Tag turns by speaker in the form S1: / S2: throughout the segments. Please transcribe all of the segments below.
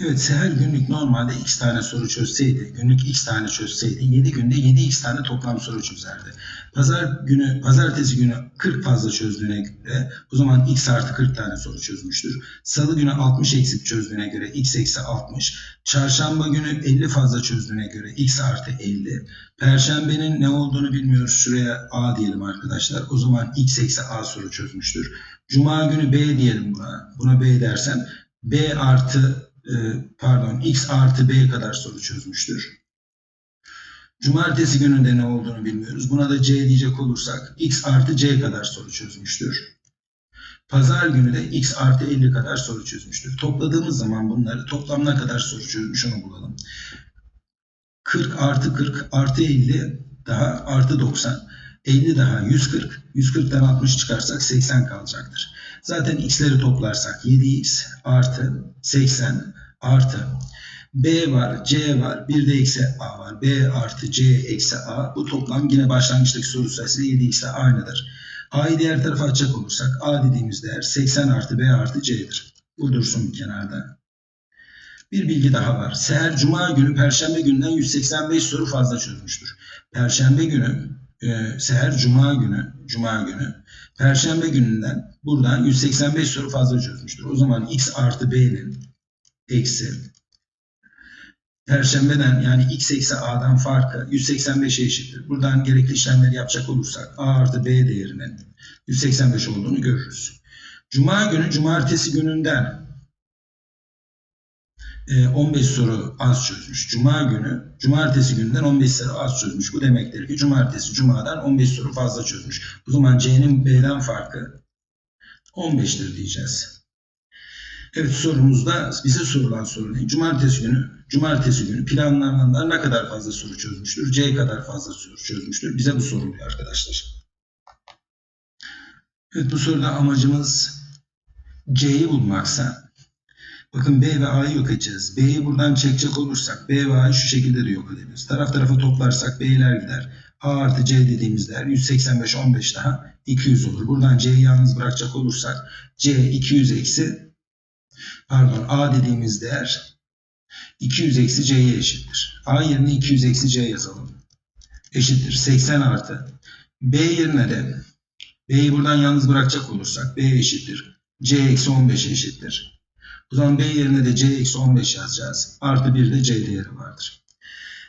S1: Evet Seher günlük normalde x tane soru çözseydi, günlük x tane çözseydi 7 günde 7x tane toplam soru çözerdi. Pazar günü, pazartesi günü 40 fazla çözdüğüne göre o zaman x artı 40 tane soru çözmüştür. Salı günü 60 eksik çözdüğüne göre x eksi 60. Çarşamba günü 50 fazla çözdüğüne göre x artı 50. Perşembenin ne olduğunu bilmiyoruz. Şuraya a diyelim arkadaşlar. O zaman x eksi a soru çözmüştür. Cuma günü b diyelim buna. Buna b dersem b artı pardon x artı b kadar soru çözmüştür. Cumartesi gününde ne olduğunu bilmiyoruz. Buna da c diyecek olursak x artı c kadar soru çözmüştür. Pazar günü de x artı 50 kadar soru çözmüştür. Topladığımız zaman bunları toplam ne kadar soru çözmüş onu bulalım. 40 artı 40 artı 50 daha artı 90. 50 daha 140. 140'tan 60 çıkarsak 80 kalacaktır. Zaten x'leri toplarsak 7x artı 80 artı b var, c var, bir de eksi a var. b artı c eksi a. Bu toplam yine başlangıçtaki soru sayısı 7x ile aynıdır. a'yı diğer tarafa açacak olursak a dediğimiz değer 80 artı b artı c'dir. Bu dursun bir kenarda. Bir bilgi daha var. Seher Cuma günü Perşembe günden 185 soru fazla çözmüştür. Perşembe günü e, Seher Cuma günü Cuma günü Perşembe gününden buradan 185 soru fazla çözmüştür. O zaman x artı b'nin eksi Perşembeden yani x eksi a'dan farkı 185'e eşittir. Buradan gerekli işlemleri yapacak olursak a artı b değerinin 185 olduğunu görürüz. Cuma günü cumartesi gününden 15 soru az çözmüş. Cuma günü, cumartesi gününden 15 soru az çözmüş. Bu demektir ki cumartesi, cumadan 15 soru fazla çözmüş. Bu zaman C'nin B'den farkı 15'tir diyeceğiz. Evet sorumuzda bize sorulan soru ne? Cumartesi günü, cumartesi günü planlananlar ne kadar fazla soru çözmüştür? C kadar fazla soru çözmüştür. Bize bu soruluyor arkadaşlar. Evet bu soruda amacımız C'yi bulmaksa Bakın B ve A'yı yok edeceğiz. B'yi buradan çekecek olursak B ve A'yı şu şekilde de yok edebiliriz. Taraf tarafa toplarsak B'ler gider. A artı C dediğimiz değer 185 15 daha 200 olur. Buradan C'yi yalnız bırakacak olursak C 200 eksi pardon A dediğimiz değer 200 eksi C'ye eşittir. A yerine 200 eksi C yazalım. Eşittir 80 artı B yerine de B'yi buradan yalnız bırakacak olursak B eşittir. C eksi 15 eşittir. O zaman B yerine de C eksi 15 yazacağız. Artı 1 de C değeri vardır.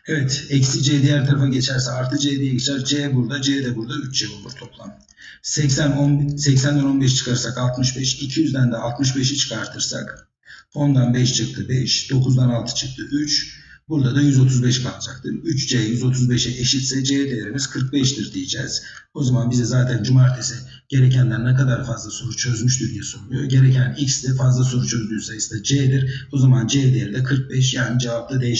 S1: Evet. Eksi C diğer tarafa geçerse artı C diye geçer. C burada. C de burada. 3C olur toplam. 80, 10, 80'den 15 çıkarsak 65. 200'den de 65'i çıkartırsak 10'dan 5 çıktı 5. 9'dan 6 çıktı 3. Burada da 135 kalacaktır. 3C 135'e eşitse C değerimiz 45'tir diyeceğiz. O zaman bize zaten cumartesi gerekenden ne kadar fazla soru çözmüştür diye soruluyor. Gereken X de fazla soru çözdüğü sayısı da C'dir. O zaman C değeri de 45 yani cevap da D.